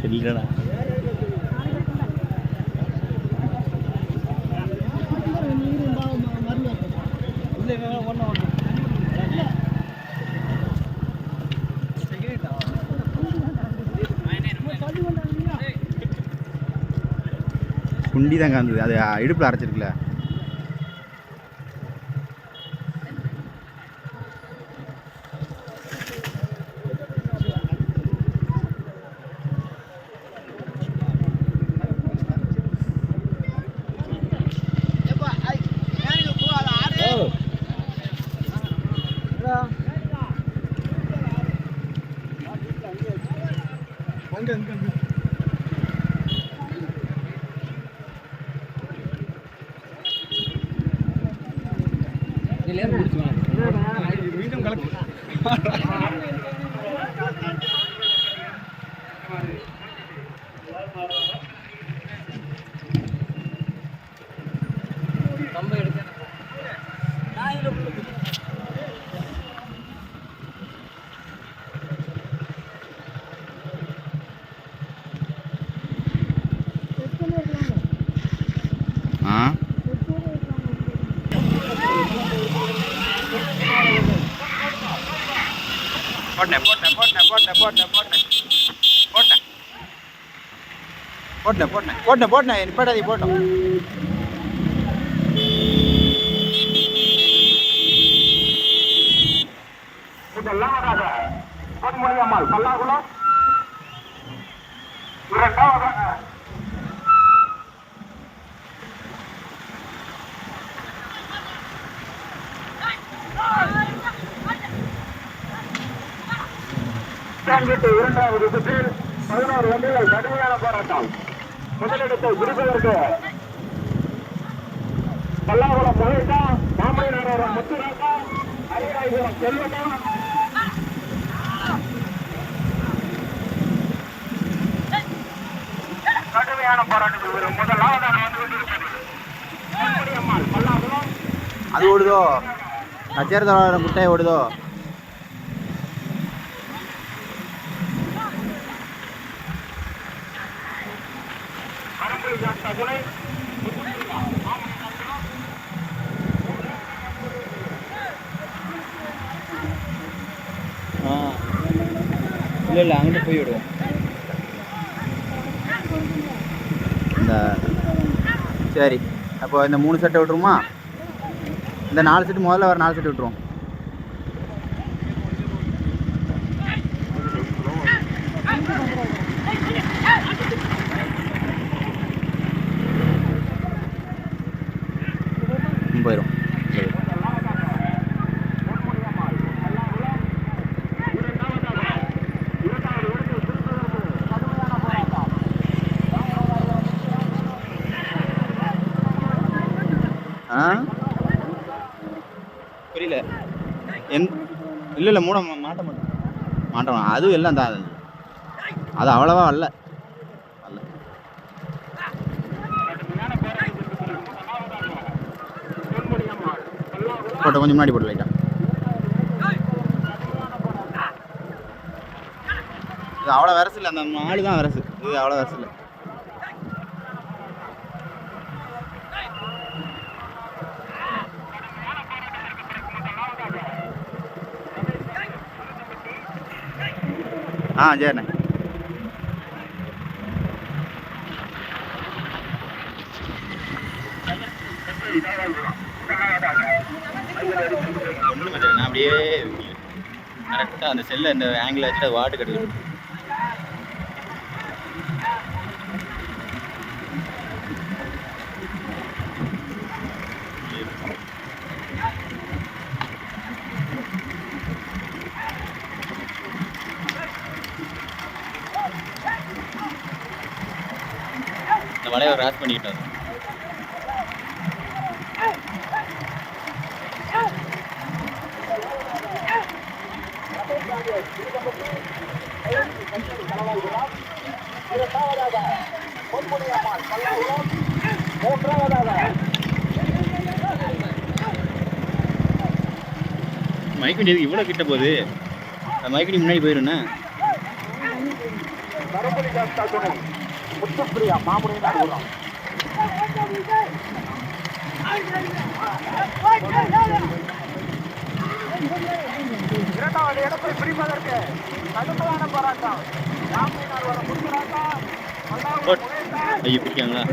சரிடா குண்டி தான் காந்தது அது இடுப்பில் அரைச்சிருக்குல்ல போட்டேன் போட்டேன் நிப்பாட்டாதி போட்டோம். முதலாவதாக பல்லாகுளம் இரண்டாவதாக இரண்டாவது சுற்றில் பதினோரு வண்டிகள் கடுமையான போராட்டம். முதலிடத்தை விடுவதற்கு பல்லாவரம் மகிழ்ந்தா மாமலை நாடாரம் முத்துராஜா அரியராயபுரம் செல்வனா கடுமையான போராட்டத்தில் வரும் அது ஓடுதோ? கச்சேரி முட்டை ஓடுதோ? இல்லை போய் விடுவோம். இந்த சரி. அப்போ இந்த மூணு செட்டை விட்ருமா இந்த நாலு செட்டு முதல்ல வர நாலு செட்டு விட்ருவோம் இல்லை மூட மாட்ட மாட்டோம் மாட்டோம் அதுவும் எல்லாம் தான் அது. அது அவ்வளவா அல்ல. வரல போட்ட கொஞ்சம் முன்னாடி போட்டு லைட்டா. இது அவ்வளோ வரசு இல்லை அந்த மாடு தான் வரசு. இது அவ்வளோ வரசு இல்லை. ஆ சரிண்ணே. அப்படியே கரெக்டாக அந்த செல்லை இந்த ஆங்கிள் வச்சுட்டு வாட்டு கட்டுக்கிறேன் தலைவர் ராஸ் பண்ணிக்கிட்டார். இரண்டாவதாக பொன்முடியம்மாள் இவ்வளோ கிட்ட போகுது. மைக் வண்டி முன்னாடி போயிடும்ண்ணா மாமுனியினார் ஊரம் இரண்டாவது இடத்தை பிடிப்பதற்கு கடுமையான போராட்டம். மாமுனியினார் வர போட். ஐயோ பிடிக்காங்களா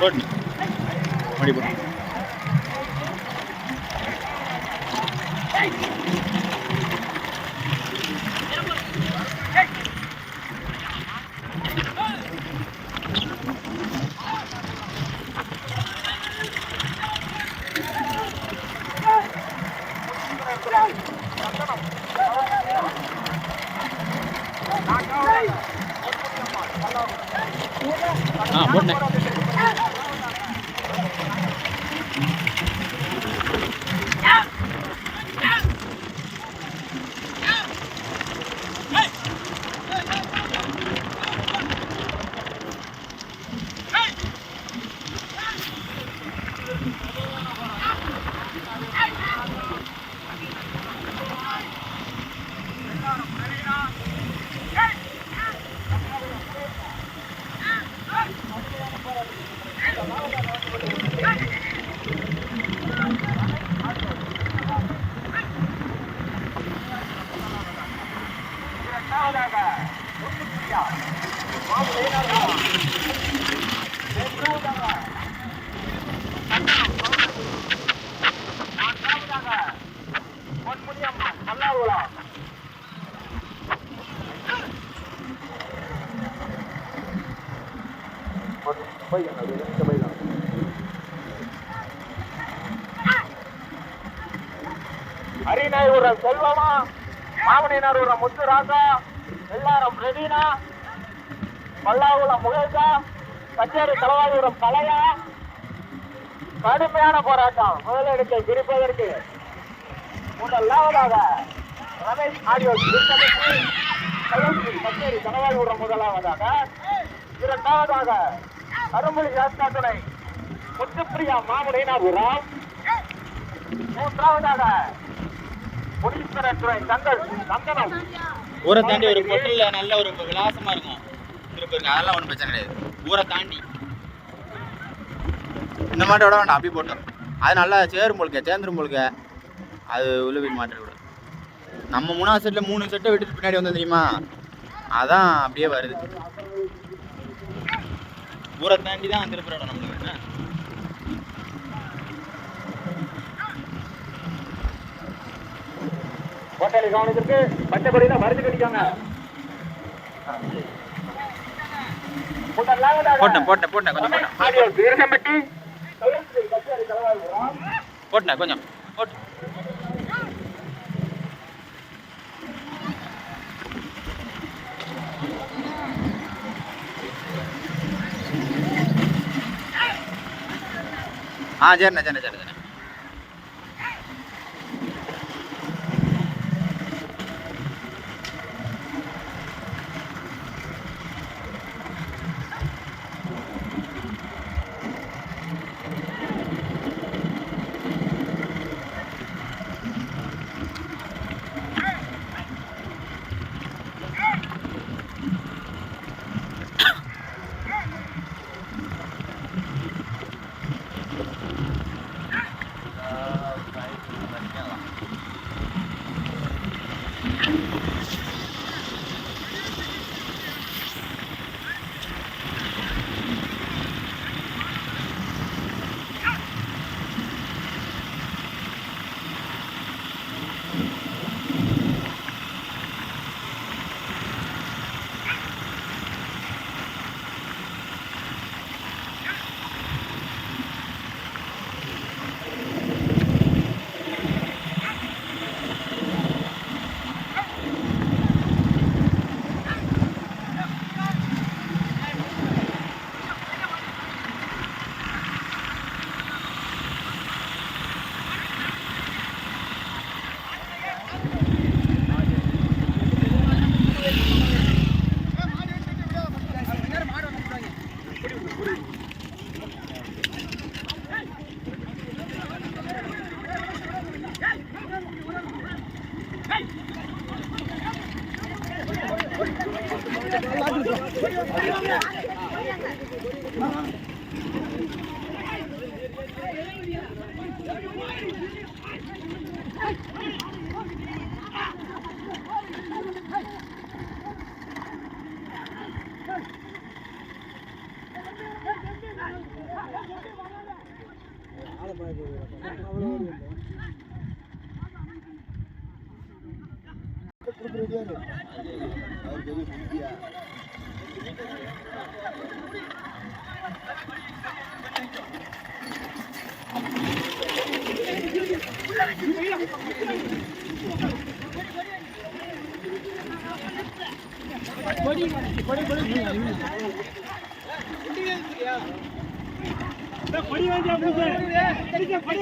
போட்டு மடி போட்டு ஆ போட்டேன் இரண்டாவதாக முத்துப்பிரியா மாமுனியினார் ஊரம் மூன்றாவதாக நான்காவதாக பொன்முனியம்மன் மல்லாகுளம் அரிநாயூரம் செல்வமா? மாமனினாரூரம் முத்துராசா? எல்லாரும் ரெடினா பல்லாகுளம் முகேஷா? கச்சேரி தலவாயூரம் கலையா கடுமையான போராட்டம். முதலிடத்தை பிடிப்பதற்கு முதலாவதாக ரமேஷ் ஆடியோ கச்சேரி கள்ளக்குடி கச்சேரி தலவாயூரம் முதலாவதாக இரண்டாவதாக அருள்மொழி துணை முத்துப்பிரியா மாமுனினாபுரம் மூன்றாவதாக முனீஸ்வர துறை தங்கள் சந்தனம் ஊரை தாண்டி ஒரு பொட்டில் நல்ல ஒரு விலாசமா இருக்கும். திருப்பி இருக்கு அதெல்லாம் ஒன்றும் பிரச்சனை கிடையாது. ஊரை தாண்டி. இந்த மாட்டோட வேண்டாம் அப்படி போட்டோம். அது நல்லா சேரும் போலுக்க சேர்ந்துரும் போலுக்க அது உழுவின் மாட்டு கூட நம்ம மூணாவது செட்டில் மூணு செட்டை விட்டுட்டு பின்னாடி வந்தோம் தெரியுமா? அதான் அப்படியே வருது. ஊரை தாண்டி தான் திருப்பி நம்மளுக்கு என்ன ஹோட்டலை கவனத்திற்கு பச்சைப்படியில மருந்து கடிக்காங்க போட்டேன் போட்டேன் போட்டேன் கொஞ்சம் போட்டேன் ஆடியோ வீரகம்பட்டி கள்ளக்குடி கச்சேரி தலவாயூரம் போட்டேன் Mm-hmm. கொஞ்சம் போட்டு ஆ படி சரிண்ணே சரிண்ணே படி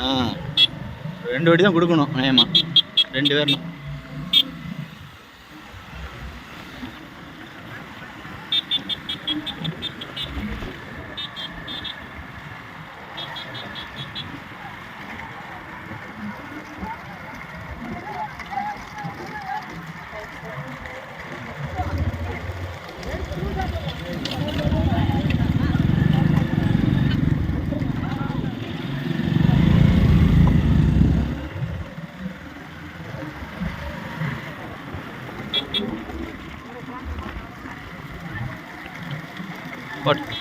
ஆ. ரெண்டு வடி தான் கொடுக்கணும் நியாயமா? ரெண்டு பேரும் போட்டு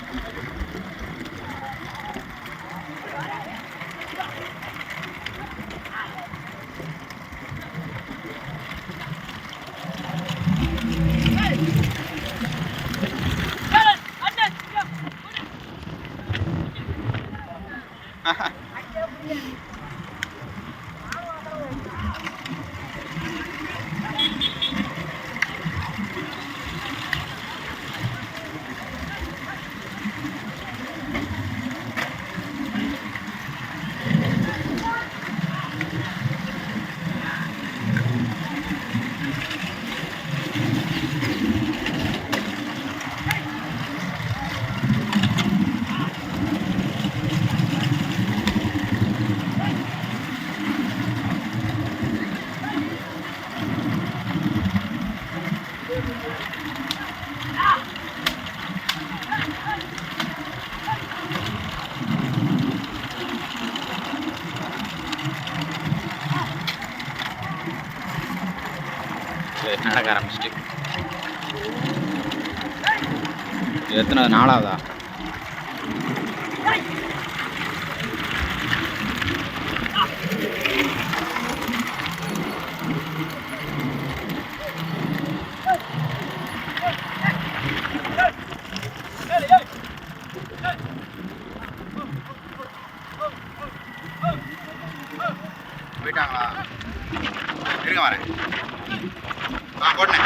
சரி, நடக்க ஆரம்பிச்சிட்டு. எத்தனை நாலாவதா? போயிட்டாங்களா? இருங்க வரேன். ஆ போட்டேன்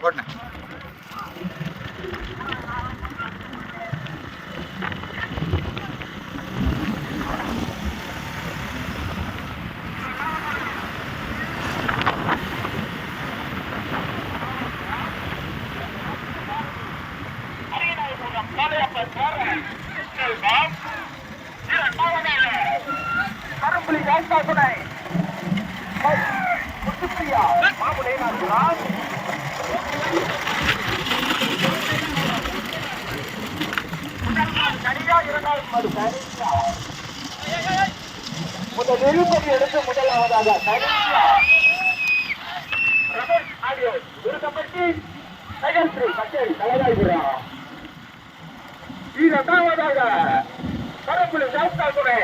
போட்டேன் கரும்புலி ஜாஸ்தா துணை முத்துப்பிரியா மாமுலை நாட்டுராஜ் சரியா இரண்டாவது மாடு சரியா முதல் இருபது எடுத்து முதலாவதாக சரியா ரமேஷ் ஆடியோ விருதப்பட்டி நகர் ஸ்ரீ கச்சேரி தலைவாய்கிறார் இரண்டாவதாக கரும்புலி ஜாஸ்தா துணை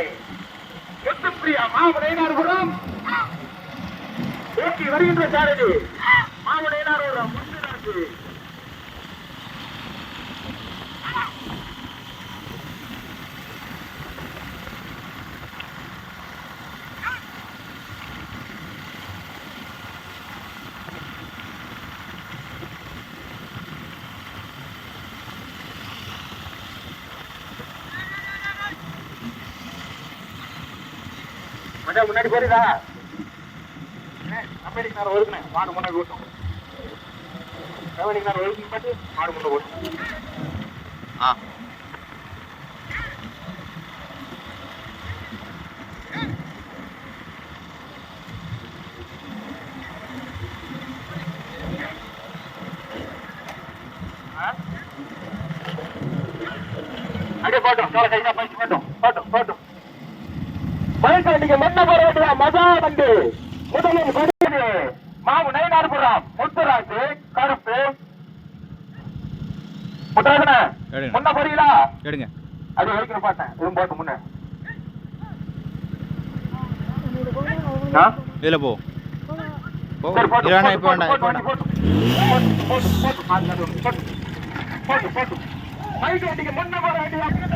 முத்துப்பிரியா மாமுனையினார்புரம் ஓட்டி வருகின்ற சாரதி மாமுனையினாரோட முத்துநாட்டு அண்ணே முன்னாடி போறீதா அமெரிக்க நேரம் ஒதுக்குனே மாடு முன்னாடி ஓட்டும். அமெரிக்க நேரம் ஒதுக்கி பார்த்து மாடு முன்னாடி ஓட்டும். ஆ. அப்படியே போட்டோம் பயிற்சி போட்டோம் போட்டோம் போட்டோம். பயிற்சி மொத்த போற வேண்டிய? மதா வந்து முதலில் கொடியது மாவு நயனார்புரம். முத்துராஜு கருப்பு. முத்துராஜன எடுங்க. முன்ன போறீங்களா? எடுங்க. அது வரைக்கும் பார்த்தேன். இதுவும் போட்டு முன்ன? இதில் போ. போட்டு, போட்டு, இப்போ வேண்டாம் இப்போ போட்டு, வேண்டாம். போட்டு, போட்டு, போட்டு, போட்டு, போட்டு, போட்டு, போட்டு. மைக் வண்டிக்கு முன்ன போற வேண்டிய?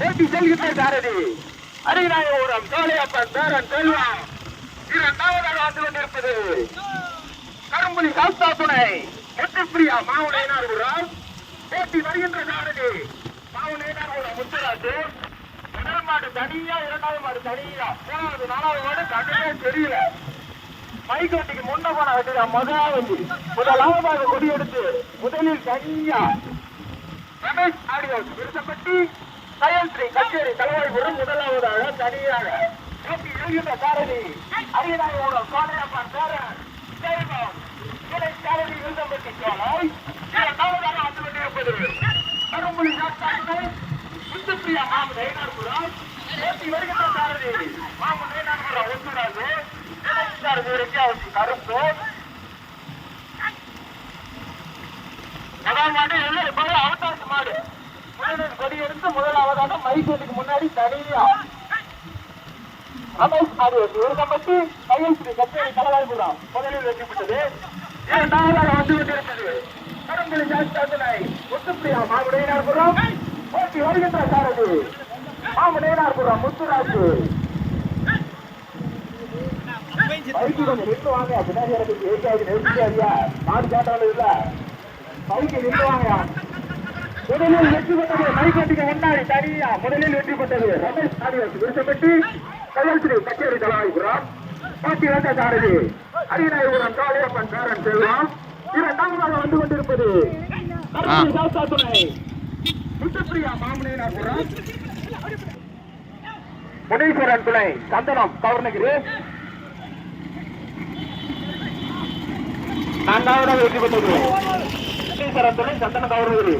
போட்டி செல்கின்ற சாரதி. அரிநாயபுரம் சோழையப்பன் பேரன் செல்வா. இரண்டாவதாக வந்து கொண்டிருப்பது கரும்புலி காஸ்தா துணை. முத்துப்பிரியா மாவுடையினார்புரம் போட்டி வருகின்ற சாரதி மாவுடையினார்புரம் முத்துராஜு முதல் மாடு தனியா இரண்டாவது மாடு தனியா. மூணாவது நாலாவது மாடு கண்ணுமே தெரியல. மைக்கோட்டிக்கு முன்ன போன வண்டியா முதலாவது வண்டி முதலாவதாக கொடி எடுத்து முதலில் தனியா. ரமேஷ் ஆடியோஸ் விருசப்பட்டி சயன்ஸ்ரீ கச்சேரி தலைவாய்புரம் முதலாவதாக தனியாக போட்டி எழுகின்ற காரணி அரியநாயகோடம் சோழையப்பன் பேரன் செல்வம் துணை சாரதி விருசம்பட்டி சோலை இரண்டாவதாக வந்து கொண்டிருப்பது. கரும்புலி சாஸ்தாக்கள் முத்துப்பிரியா மாமு நயனார்புரம். போட்டி வருகின்ற காரணி மாமு நயனார்புரம் ஒத்துராஜு இளைஞர் சாரதி அவருக்கு கருப்பு முதல் மாடு இல்லை இப்போது மாடு. முதலில் கொடி எடுத்து முதலாவதாக மைசூருக்கு முன்னாடி தனியா. ரமேஷ் ஆடியோஸ் விருதம்பட்டி கையெழுத்து கச்சேரி கலவாய்புரம் முதலில் வெற்றி பெற்றது இரண்டாவதாக வந்து கொண்டிருந்தது முத்துப்பிரியா மாமுடையினார்புரம் போட்டி வருகின்ற சாரதி. மாமுடையினார்புரம் முத்துராஜு. பைக்கு கொஞ்சம் நின்று வாங்க பின்னாடி எனக்கு ஏற்காது நெருங்கியா மாடு காட்டாலும் இல்ல. பைக்கு நின்று வாங்க முதலில் வெற்றி பெற்றது மைக்கட்டுக்கு முன்னாடி தனியா. முதலில் வெற்றி பெற்றது ரமேஷ் ஆடியோஸ் விருசப்பட்டி கையெழுத்து கச்சேரி தலைவாய்புரம் பாட்டி வந்த சாரதி அரியநாயபுரம் காளியப்பன் பேரன் செல்வம். இரண்டாவதாக வந்து கொண்டிருப்பது துணை முத்துப்பிரியா மாமனியனாபுரம் முனீஸ்வரன் துணை சந்தனம் கவர்னகிரி. நான்காவதாக வெற்றி பெற்றது முனீஸ்வரன் துணை சந்தனம் கவர்னகிரி.